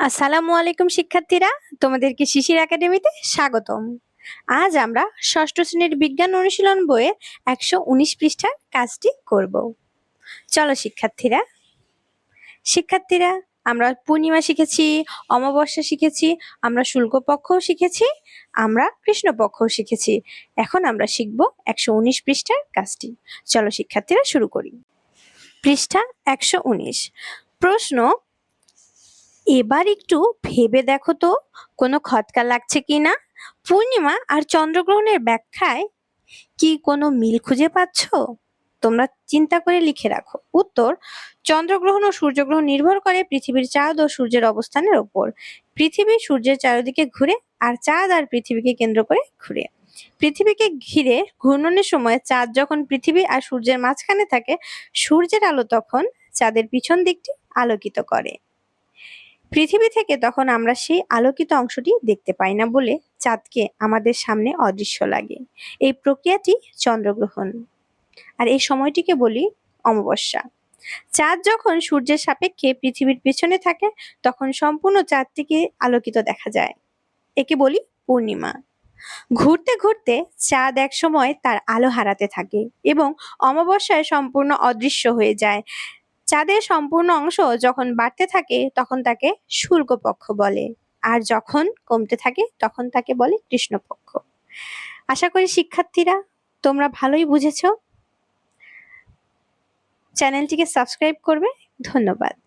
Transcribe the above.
আসসালামু আলাইকুম শিক্ষার্থীরা, তোমাদেরকে শিশির একাডেমিতে স্বাগতম। আজ আমরা ষষ্ঠ শ্রেণির বিজ্ঞান অনুশীলন বইয়ের একশো উনিশ পৃষ্ঠার কাজটি করব। চলো শিক্ষার্থীরা। শিক্ষার্থীরা, আমরা পূর্ণিমা শিখেছি, অমাবস্যা শিখেছি, আমরা শুল্কপক্ষও শিখেছি, আমরা কৃষ্ণপক্ষও শিখেছি। এখন আমরা শিখব একশো উনিশ পৃষ্ঠার কাজটি। চলো শিক্ষার্থীরা শুরু করি। পৃষ্ঠা একশো উনিশ। প্রশ্ন এবার একটু ভেবে দেখো তো, কোনো খটকা লাগছে কি না? পূর্ণিমা আর চন্দ্রগ্রহণের ব্যাখ্যায় কি কোনো মিল খুঁজে পাচ্ছ? তোমরা চিন্তা করে লিখে রাখো। উত্তর, চন্দ্রগ্রহণ ও সূর্যগ্রহণ নির্ভর করে পৃথিবীর চাঁদ ও সূর্যের অবস্থানের ওপর। পৃথিবী সূর্যের চারিদিকে ঘুরে আর চাঁদ আর পৃথিবীকে কেন্দ্র করে ঘুরে। পৃথিবীকে ঘিরে ঘূর্ণনের সময় চাঁদ যখন পৃথিবী আর সূর্যের মাঝখানে থাকে, সূর্যের আলো তখন চাঁদের পিছন দিকটি আলোকিত করে। পৃথিবী থেকে তখন আমরা সেই আলোকিত অংশটি দেখতে পাই না বলে চাঁদকে আমাদের সামনে অদৃশ্য লাগে। এই প্রক্রিয়াটি চন্দ্রগ্রহণ। আর এই সময়টিকে বলি অমাবস্যা। চাঁদ যখন সূর্যের সাপেক্ষে পৃথিবীর পেছনে থাকে, তখন সম্পূর্ণ চাঁদটিকে আলোকিত দেখা যায়। একে বলি পূর্ণিমা। ঘুরতে ঘুরতে চাঁদ এক সময় তার আলো হারাতে থাকে এবং অমাবস্যায় সম্পূর্ণ অদৃশ্য হয়ে যায়। চাঁদের সম্পূর্ণ অংশ যখন বাড়তে থাকে, তখন তাকে শুল্কপক্ষ বলে। আর যখন কমতে থাকে, তখন তাকে বলে কৃষ্ণপক্ষ। আশা করি শিক্ষার্থীরা, তোমরা ভালোই বুঝেছ। চ্যানেলটিকে সাবস্ক্রাইব করবে। ধন্যবাদ।